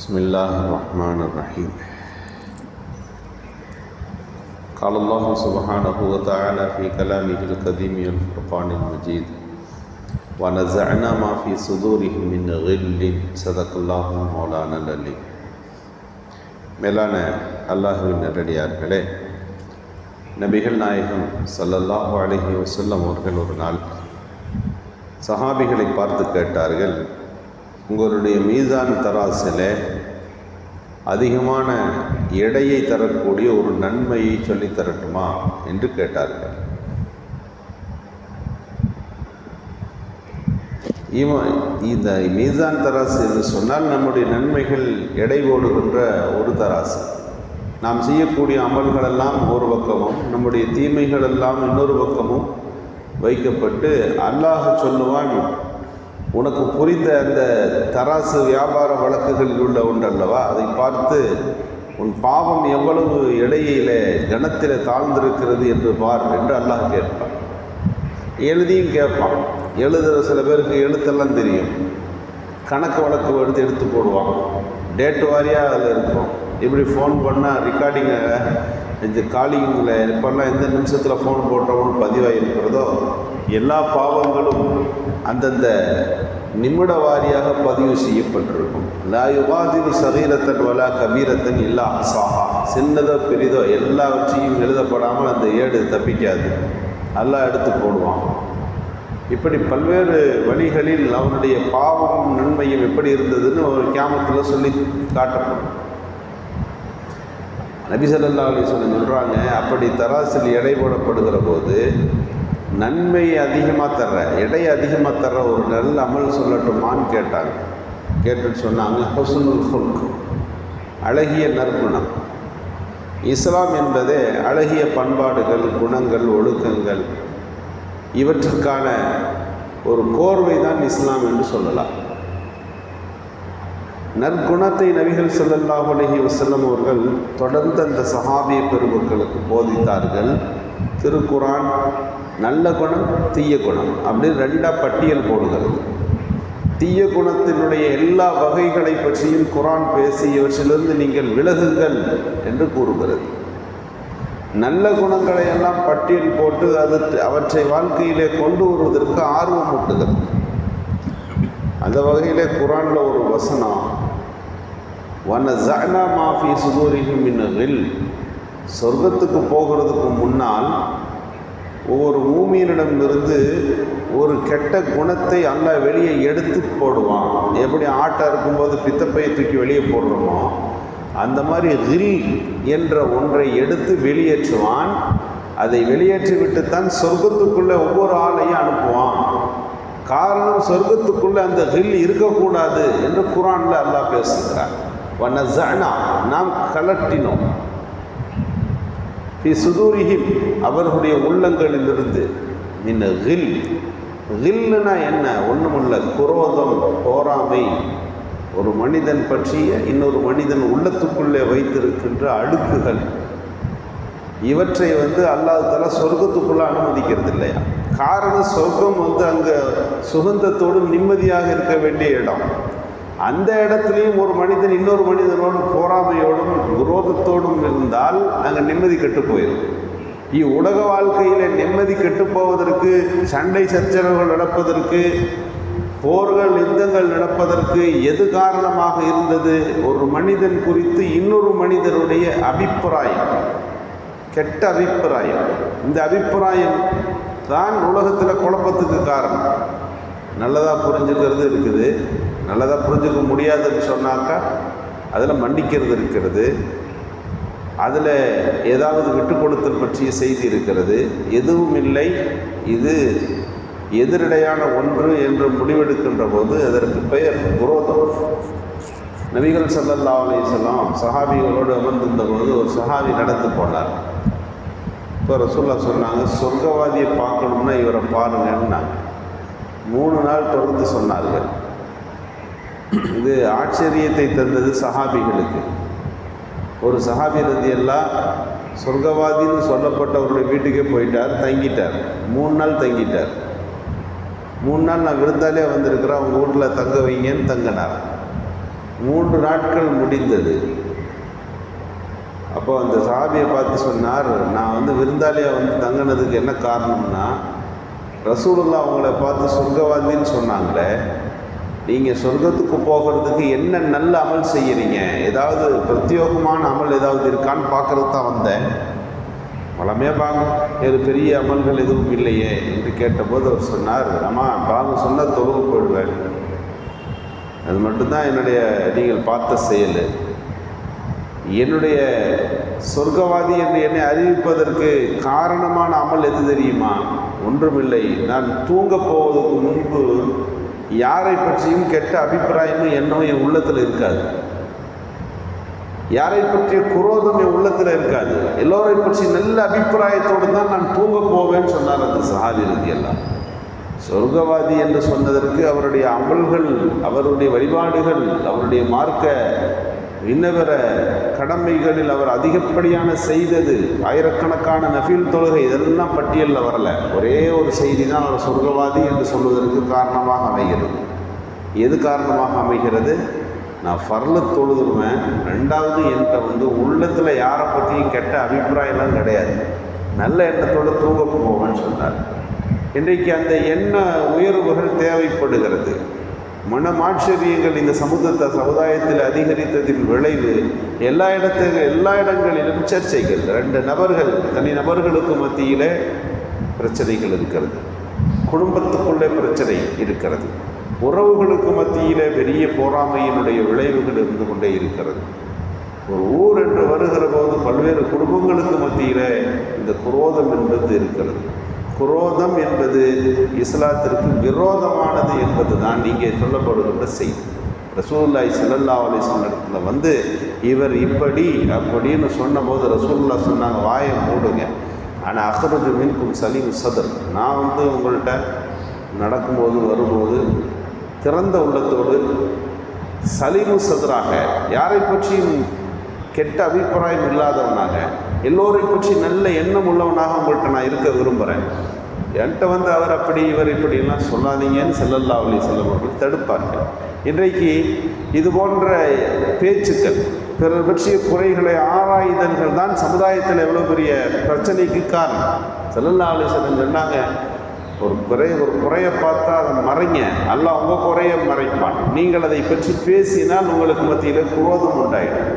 بسم الله الرحمن الرحيم قال الله سبحانه وتعالى في كلامه القديم الفرقان المجيد ونزعنا ما في صدورهم من غل صدق الله مولانا العليم மேலான அல்லாஹுவின் நல்லடியார்களே நபிகள் நாயகம் ஸல்லல்லாஹு அலைஹி வஸல்லம் அவர்கள் ஒரு நாள் சஹாபிகளை பார்த்து கேட்டார்கள் உங்களுடைய மீசான் தராசில் அதிகமான எடையை தரக்கூடிய ஒரு நன்மையை சொல்லித் தரட்டுமா என்று கேட்டார்கள். இவன் இந்த மீசான் தராசு என்று சொன்னால் நம்முடைய நன்மைகள் எடை போடுகின்ற ஒரு தராசு. நாம் செய்யக்கூடிய அமல்களெல்லாம் ஒரு பக்கமும் நம்முடைய தீமைகள் எல்லாம் இன்னொரு பக்கமும் வைக்கப்பட்டு அல்லாஹ் சொல்லுவான் உனக்கு புரிந்த அந்த தராசு வியாபார வழக்குகளில் உள்ள ஒன்றல்லவா? அதை பார்த்து உன் பாவம் எவ்வளவு எடையில கணத்தில் தாழ்ந்திருக்கிறது என்று பார் என்று அல்லாஹ் கேட்பான். எழுதியும் கேட்பான். எழுதுகிற சில பேருக்கு எழுத்தெல்லாம் தெரியும். கணக்கு வழக்கு எடுத்து எடுத்து போடுவான் டேட் வாரியாக அதில் இருக்கும். இப்படி ஃபோன் பண்ணால் ரெக்கார்டிங்கை இந்த காலிங்கில் இப்போல்லாம் எந்த நிமிஷத்தில் ஃபோன் போட்டோம்னு பதிவாகி இருக்கிறதோ எல்லா பாவங்களும் அந்தந்த நிமிட வாரியாக பதிவு செய்யப்பட்டிருக்கும். லா யுபாதிரு சரீரத்தன் வலா கபீரத்தன் இல்லா அசாஹா. சின்னதோ பெரிதோ எல்லாவற்றையும் எழுதப்படாமல் அந்த ஏடு தப்பிக்காது. எல்லாம் எடுத்து போடுவான். இப்படி பல்வேறு வழிகளில் அவனுடைய பாவமும் நன்மையும் எப்படி இருந்ததுன்னு ஒரு கேமத்தில் சொல்லி காட்டப்படும். நபி ஸல்லல்லாஹு சொல்லி சொல்கிறாங்க அப்படி தராசில் எடை போடப்படுகிற போது நன்மையை அதிகமாக தர்ற எடை அதிகமாக தர்ற ஒரு நல்ல அமல் சொல்லட்டுமான்னு கேட்டாங்க. கேட்டுட்டு சொன்னாங்க ஹொசுனுல் ஹுல்க் அழகிய நற்குணம். இஸ்லாம் என்பதே அழகிய பண்பாடுகள் குணங்கள் ஒழுக்கங்கள். இவற்றுக்கான ஒரு கோர்வை தான் இஸ்லாம் என்று சொல்லலாம். நற்குணத்தை நபிகள் ஸல்லல்லாஹு அலைஹி வசல்லம் அவர்கள் தொடர்ந்து அந்த சஹாபிய பெருமக்களுக்கு போதித்தார்கள். திருக்குரான் நல்ல குணம் தீய குணம் அப்படின்னு ரெண்டாக பட்டியல் போடுகிறது தீய குணத்தினுடைய எல்லா வகைகளை பற்றியும் குரான் பேசி இவற்றிலிருந்து நீங்கள் விலகுங்கள் என்று கூறுகிறது. நல்ல குணங்களை எல்லாம் பட்டியல் போட்டு அது அவற்றை வாழ்க்கையிலே கொண்டு வருவதற்கு ஆர்வம் ஊட்டுகிறது அந்த வகையிலே குரானில் ஒரு வசனம் வன ஜனா மாஃபி சுதூரிஹிம் மின்னகில் சொர்க்கத்துக்கு போகிறதுக்கு முன்னால் ஒவ்வொரு மூமியனிடமிருந்து ஒரு கெட்ட குணத்தை அல்ல வெளியே எடுத்து போடுவான். எப்படி ஆட்டை இருக்கும்போது பித்தப்பையை தூக்கி வெளியே போடுறோமோ அந்த மாதிரி ரில் என்ற ஒன்றை எடுத்து வெளியேற்றுவான். அதை வெளியேற்றி விட்டுத்தான் சொர்க்கத்துக்குள்ளே ஒவ்வொரு ஆளையும் அனுப்புவான். காரணம் சொர்க்கத்துக்குள்ளே அந்த ரில் இருக்கக்கூடாது என்று குரானில் அல்லாஹ் பேசுகிறார் வன நாம் கலட்டினோம். பி சுதூரிஹிம் அவர்களுடைய உள்ளங்களிலிருந்து. மின்ன ஹில். கில்லுனா என்ன? ஒன்றுமல்ல குரோதம் போராமை ஒரு மனிதன் பற்றிய இன்னொரு மனிதன் உள்ளத்துக்குள்ளே வைத்திருக்கின்ற அழுக்குகள் இவற்றை வந்து அல்லாஹால சொர்க்கத்துக்குள்ளே அனுமதிக்கிறது இல்லையா காரணம் சொர்க்கம் வந்து அங்கே சுகந்தத்தோடும் நிம்மதியாக இருக்க வேண்டிய இடம். அந்த இடத்துலையும் ஒரு மனிதன் இன்னொரு மனிதனோடும் போராமையோடும் குரோதத்தோடும் இருந்தால் அங்கே நிம்மதி கெட்டு போயிடும் இவ்வுலக வாழ்க்கையில் நிம்மதி கெட்டுப்போவதற்கு சண்டை சச்சரவுகள் நடப்பதற்கு போர்கள் யுத்தங்கள் நடப்பதற்கு எது காரணமாக இருந்தது? ஒரு மனிதன் குறித்து இன்னொரு மனிதனுடைய அபிப்பிராயம். கெட்ட அபிப்பிராயம். இந்த அபிப்பிராயம் தான் உலகத்தில் குழப்பத்துக்கு காரணம். நல்லதாக புரிஞ்சுக்கிறது இருக்குது. நல்லதாக புரிஞ்சுக்க முடியாதுன்னு சொன்னாக்கா அதில் மன்னிக்கிறது இருக்கிறது. அதில் ஏதாவது விட்டு கொடுத்தல் பற்றிய செய்தி இருக்கிறது. எதுவும் இல்லை. இது எதிரடையான ஒன்று என்று முடிவெடுக்கின்ற போது அதற்கு பெயர் குரோதம். நபிகள் சல்லல்லா அலையம் சஹாபிகளோடு அமர்ந்திருந்த போது ஒரு சஹாபி நடந்து போனார். இப்போ ரசூல்லா சொன்னாங்க சொர்க்கவாதியை பார்க்கணும்னா இவரை பாருங்கன்னாங்க. மூணு நாள் தொடர்ந்து சொன்னார்கள். இது ஆச்சரியத்தை தந்தது சஹாபிகளுக்கு. ஒரு சஹாபி ரதி எல்லாம் சொர்க்கவாதின்னு சொல்லப்பட்டவருடைய வீட்டுக்கே போயிட்டார் தங்கிட்டார். மூணு நாள் தங்கிட்டார். மூணு நாள் நான் விருந்தாலே வந்திருக்கிறேன் அவங்க வீட்டில் தங்க வைங்கன்னு தங்கினார். மூன்று நாட்கள் முடிந்தது. அப்போ அந்த சாபியை பார்த்து சொன்னார் நான் வந்து விருந்தாளியாக வந்து தங்கினதுக்கு என்ன காரணம்னா ரசூலுல்லா அவங்கள பார்த்து சொர்க்கவாதின்னு சொன்னாங்களே நீங்கள் சொர்க்கத்துக்கு போகிறதுக்கு என்ன நல்ல அமல் செய்கிறீங்க ஏதாவது பிரத்யோகமான அமல் ஏதாவது இருக்கான்னு பார்க்கறது தான் வந்தேன். பழமே பாங்க. வேறு பெரிய அமல்கள் எதுவும் இல்லையே என்று கேட்டபோது அவர் சொன்னார் அம்மா பாங்க சொன்னால் தொழுகு போயிடுவேன் அது மட்டும்தான் என்னுடைய நீங்கள் பார்த்த செயல். என்னுடைய சொர்க்கவாதி என்று என்னை அறிவிப்பதற்கு காரணமான அமல் எது தெரியுமா? ஒன்றுமில்லை. நான் தூங்கப் போவதற்கு முன்பு யாரை பற்றியும் கெட்ட அபிப்பிராயமும் எண்ணம் என் உள்ளத்தில் இருக்காது. யாரை பற்றிய குரோதம் என் உள்ளத்தில் இருக்காது. எல்லோரை பற்றி நல்ல அபிப்பிராயத்தோடு தான் நான் தூங்க போவேன்னு சொன்னார் அந்த சஹாபி எல்லாம் சொர்க்கவாதி என்று சொன்னதற்கு அவருடைய அமல்கள் அவருடைய வழிபாடுகள் அவருடைய மார்க்க இன்னவர கடமைகளில் அவர் அதிகப்படியான செய்தது. ஆயிரக்கணக்கான நஃபீல் தொழுகை இதெல்லாம் பட்டியலில் வரல. ஒரே ஒரு செய்தி தான் அவர் சொர்க்கவாதி என்று சொல்வதற்கு காரணமாக அமைகிறது. எது காரணமாக அமைகிறது? நான் ஃபர்ல தொழுதுருவேன் ரெண்டாவது என்கிட்ட வந்து உள்ளத்தில் யாரை பற்றியும் கெட்ட அபிப்பிராயம்லாம் கிடையாது. நல்ல எண்ணத்தோடு தூங்க போவேன்னு சொன்னார். இன்றைக்கு அந்த எண்ண உயர்வுகள் தேவைப்படுகிறது. மனமாச்சரியங்கள் இந்த சமூகத்தை சமுதாயத்தில் அதிகரித்ததின் விளைவு எல்லா இடத்துக்கு எல்லா இடங்களிலும் சர்ச்சைகள். ரெண்டு நபர்கள் தனி நபர்களுக்கு மத்தியில் பிரச்சனைகள் இருக்கிறது. குடும்பத்துக்குள்ளே பிரச்சனை இருக்கிறது. உறவுகளுக்கு மத்தியில் பெரிய போராமையினுடைய விளைவுகள் இருந்து கொண்டே இருக்கிறது. ஒரு ஊர் என்று வருகிற போது பல்வேறு குடும்பங்களுக்கு மத்தியில் இந்த குரோதம் என்பது இருக்கிறது. குரோதம் என்பது இஸ்லாத்திற்கு விரோதமானது என்பது தான் நீங்கள் சொல்லப்படுகின்ற செய்தி. ரசூல்லாய் சல்லல்லா அலிஸ்லாம் இடத்துல வந்து இவர் இப்படி அப்படின்னு சொன்னபோது ரசூல்லா சொன்னாங்க வாயை மூடுங்க. ஆனால் அஹ்ரஜு மின்கும் சலீம் சதர். நான் வந்து உங்கள்கிட்ட நடக்கும்போது வரும்போது திறந்த உள்ளத்தோடு சலீமு சதராக யாரை பற்றியும் கெட்ட அபிப்பிராயம் இல்லாதவனாக எல்லோரை பற்றி நல்ல எண்ணம் உள்ளவனாக உங்கள்கிட்ட நான் இருக்க விரும்புகிறேன் என்கிட்ட வந்து அவர் அப்படி இவர் இப்படிலாம் சொல்லாதீங்கன்னு செல்லல்லா அவளி செல்லும் அவர்கள் தடுப்பார்கள். இன்றைக்கு இது போன்ற பேச்சுக்கள் பிறர் பற்றிய குறைகளை ஆராய்தல்கள் தான் சமுதாயத்தில் எவ்வளோ பெரிய பிரச்சனைக்கு காரணம். செல்லல்லா அவளி செல்லம் சொன்னாங்க ஒரு குறை ஒரு குறையை பார்த்தா அதை மறைங்க. அல்ல உங்கள் குறையை மறைப்பான். நீங்கள் அதை பற்றி பேசினால் உங்களுக்கு மத்தியில் குரோதம் உண்டாயிடும்.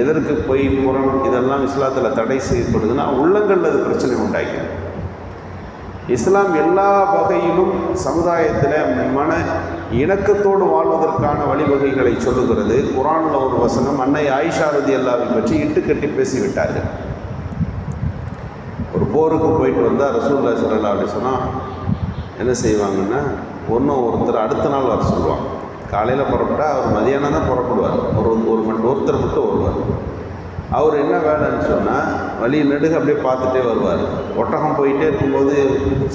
எதற்கு பொய் புறம் இதெல்லாம் இஸ்லாத்தில் தடை செய்யப்படுதுன்னா உள்ளங்களில் அது பிரச்சனை உண்டாகிறது இஸ்லாம் எல்லா வகையிலும் சமுதாயத்தில் மன இணக்கத்தோடு வாழ்வதற்கான வழிவகைகளை சொல்லுகிறது. குரானில் ஒரு வசனம் அன்னை ஆயிஷா ரதி அல்லாவை பற்றி இட்டுக்கட்டி பேசிவிட்டார்கள். ஒரு போருக்கு போயிட்டு வந்தால் ரசூல்லா சல்லா அப்படி சொன்னால் என்ன செய்வாங்கன்னா ஒன்றும் ஒருத்தர் அடுத்த நாள் வர சொல்லுவாங்க. காலையில் புறப்பட்டா அவர் மதியானம் தான் புறப்படுவார். ஒரு ஒரு மணி ஒருத்தர் மட்டும் வருவார் அவர் என்ன வேலைன்னு சொன்னால் வழி நெடுக அப்படியே பார்த்துட்டே வருவார். ஒட்டகம் போயிட்டே இருக்கும்போது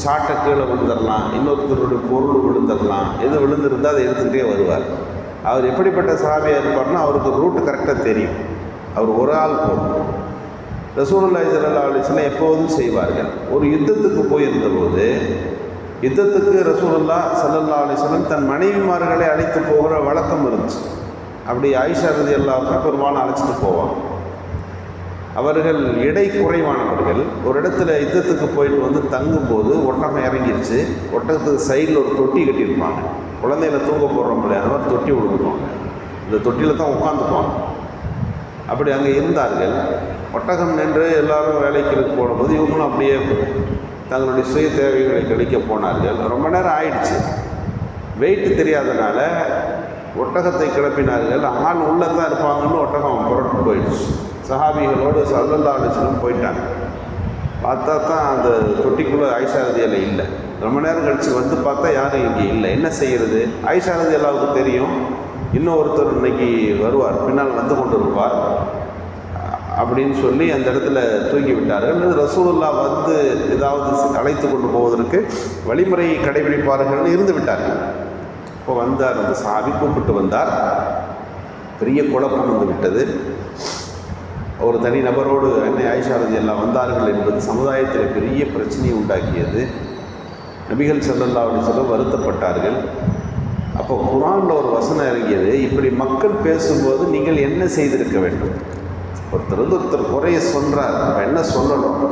சாட்டை கீழே விழுந்துடலாம் இன்னொருத்தருடைய பொருள் விழுந்துடலாம் எது விழுந்திருந்தால் அதை எடுத்துக்கிட்டே வருவார். அவர் எப்படிப்பட்ட சாமியாக இருப்பார்னா அவருக்கு ரூட்டு கரெக்டாக தெரியும். அவர் ஒரு ஆள் போகும் ரசூலுல்லாஹி ஸல்லல்லாஹு அலிஸ்லாம் எப்போதும் செய்வார்கள். ஒரு யுத்தத்துக்கு போயிருந்தபோது யுத்தத்துக்கு ரசூல்லா சல்லல்லா அலைஹி தன் மனைவிமார்களை அழைத்து போகிற வழக்கம் இருந்துச்சு. அப்படி ஆயிஷா ரதி அல்லாவுக்கு பெரும்பாலும் அழைச்சிட்டு போவாங்க. அவர்கள் இடை குறைவானவர்கள். ஒரு இடத்துல யுத்தத்துக்கு போயிட்டு வந்து தங்கும்போது ஒட்டகம் இறங்கிருச்சு. ஒட்டகத்துக்கு சைடில் ஒரு தொட்டி கட்டியிருப்பாங்க. குழந்தையில தூங்க போடுறோம் இல்லையா? அந்த மாதிரி தொட்டி விழுந்துருவாங்க இந்த தொட்டியில் தான் உட்காந்துப்பாங்க அப்படி அங்கே இருந்தார்கள். ஒட்டகம் நின்று எல்லாரும் வேலைக்கு போடும்போது இவங்களும் அப்படியே தங்களுடைய சுய தேவைகளை கழிக்க போனார்கள். ரொம்ப நேரம் ஆயிடுச்சு. வெயிட் தெரியாதனால ஒட்டகத்தை கிளப்பினார்கள். ஆள் உள்ளே தான் இருப்பாங்கன்னு ஒட்டகம் புரட்டு போயிடுச்சு. சஹாபிகளோடு சல்லல்லா அலிஸ்லம் போயிட்டாங்க. பார்த்தா தான் அந்த தொட்டிக்குள்ளே ஐஷாரதியில் இல்லை. ரொம்ப நேரம் கழித்து வந்து பார்த்தா யாரும் இங்கே இல்லை. என்ன செய்கிறது ஐஷாரதி எல்லாவுக்கும் தெரியும். இன்னும் ஒருத்தர் இன்னைக்கு வருவார். பின்னால் வந்து கொண்டு இருப்பார் அப்படின்னு சொல்லி அந்த இடத்துல தூக்கி விட்டார்கள் ரசூல்லா ரசூலுல்லா வந்து ஏதாவது அழைத்து கொண்டு போவதற்கு வழிமுறை கடைபிடிப்பார்கள் இருந்து விட்டார்கள். இப்போ வந்தார் அந்த சாவி கூப்பிட்டு வந்தார். பெரிய குழப்பம் வந்து விட்டது. ஒரு தனி நபரோடு அன்னை ஆயிஷாரதி எல்லாம் வந்தார்கள் என்பது சமுதாயத்தில் பெரிய பிரச்சனையை உண்டாக்கியது. நபிகள் செல்லல்லா அப்படின்னு சொல்ல வருத்தப்பட்டார்கள். அப்போ குரானில் ஒரு வசனம் இறங்கியது இப்படி மக்கள் பேசும்போது நீங்கள் என்ன செய்திருக்க வேண்டும்? ஒருத்தர் வந்து ஒருத்தர் குறைய சொல்கிறார் அப்போ என்ன சொல்லணும்?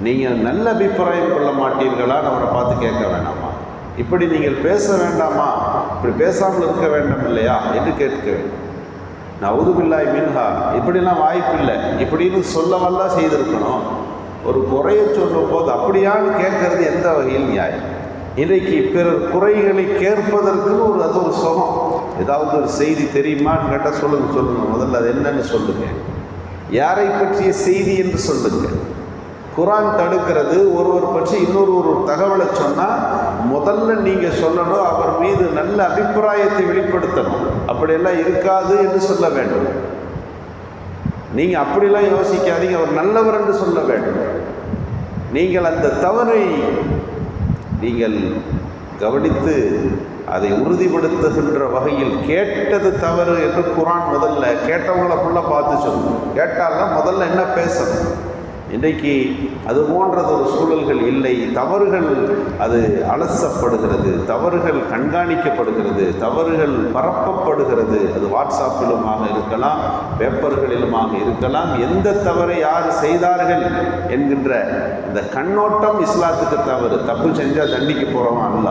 நீங்கள் நல்ல அபிப்பிராயம் கொள்ள மாட்டீர்களான்னு அவரை பார்த்து கேட்க வேண்டாமா இப்படி நீங்கள் பேச வேண்டாமா? இப்படி பேசாமல் இருக்க வேண்டாம் இல்லையா? என்று கேட்க வேண்டும். நவுதுபில்லாய் மின்ஹா. இப்படிலாம் வாய்ப்பு இல்லை. இப்படின்னு சொல்லவெல்லாம் செய்திருக்கணும். ஒரு குறையை சொல்லும்போது அப்படியான்னு கேட்கறது எந்த வகையில் நியாயம்? இன்றைக்கு பிறர் குறைகளை கேட்பதற்குன்னு ஒரு அது ஒரு சுகம். ஏதாவது ஒரு செய்தி தெரியுமான்னு கேட்டால் சொல்லுங்க சொல்லுங்க. முதல்ல அது என்னன்னு சொல்லுங்க. யாரை பற்றிய செய்தி என்று சொல்லுங்க. குரான் தடுக்கிறது ஒருவர் பற்றி இன்னொரு ஒரு தகவலை சொன்னால் முதல்ல நீங்கள் சொல்லணும் அவர் மீது நல்ல அபிப்பிராயத்தை வெளிப்படுத்தணும். அப்படியெல்லாம் இருக்காது என்று சொல்ல வேண்டும். நீங்கள் அப்படிலாம் யோசிக்காதீங்க அவர் நல்லவர் என்று சொல்ல வேண்டும். நீங்கள் அந்த தவறை நீங்கள் கவனித்து அதை உறுதிப்படுத்துகின்ற வகையில் கேட்டது தவறு என்று குரான் முதல்ல கேட்டவங்கள ஃபுல்லாக பார்த்து சொல்லணும் கேட்டால்தான் முதல்ல என்ன பேசணும்? இன்றைக்கு அது போன்றது ஒரு சூழல்கள் இல்லை. தவறுகள் அது அலசப்படுகிறது. தவறுகள் கண்காணிக்கப்படுகிறது. தவறுகள் பரப்பப்படுகிறது. அது வாட்ஸ்அப்பிலுமாக இருக்கலாம் பேப்பர்களிலுமாக இருக்கலாம். எந்த தவறை யார் செய்தார்கள் என்கின்ற இந்த கண்ணோட்டம் இஸ்லாத்துக்கு தவறு. தப்பு செஞ்சால் தண்டிக்க போகிறவன் அல்ல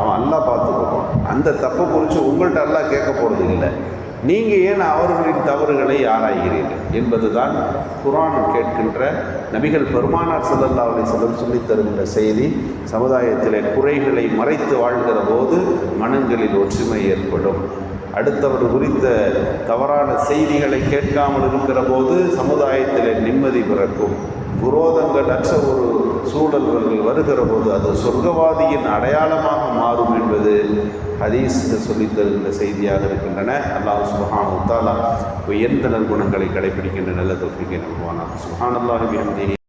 அவன் அல்லா பார்த்துக்குவான் அந்த தப்பை குறித்து உங்கள்கிட்ட அல்லா கேட்க போகிறது இல்லை நீங்கள் ஏன் அவர்களின் தவறுகளை ஆராய்கிறீர்கள்? என்பதுதான் குரான் கேட்கின்ற நபிகள் பெருமானார் சல்லல்லா அலி வஸல்லம் சொல்லித் தருகின்ற செய்தி. சமுதாயத்திலே குறைகளை மறைத்து வாழ்கிற போது மனங்களில் ஒற்றுமை ஏற்படும். அடுத்தவர் குறித்த தவறான செய்திகளை கேட்காமல் இருக்கிற போது சமுதாயத்தில் நிம்மதி பிறக்கும். விரோதங்கள் அற்ற ஒரு சூழல்கள் வருகிற போது அது சொர்க்கவாதியின் அடையாளமாக மாறும் என்பது ஹதீஸ் சொல்லித்தருகின்ற செய்தியாக இருக்கின்றன. அல்லாஹ் சுஹான் தாலா உயர்ந்த நற்குணங்களை கடைபிடிக்கின்ற நல்ல தொகுதிக்கு நம்புவானா சுபஹான் அல்லாஹ்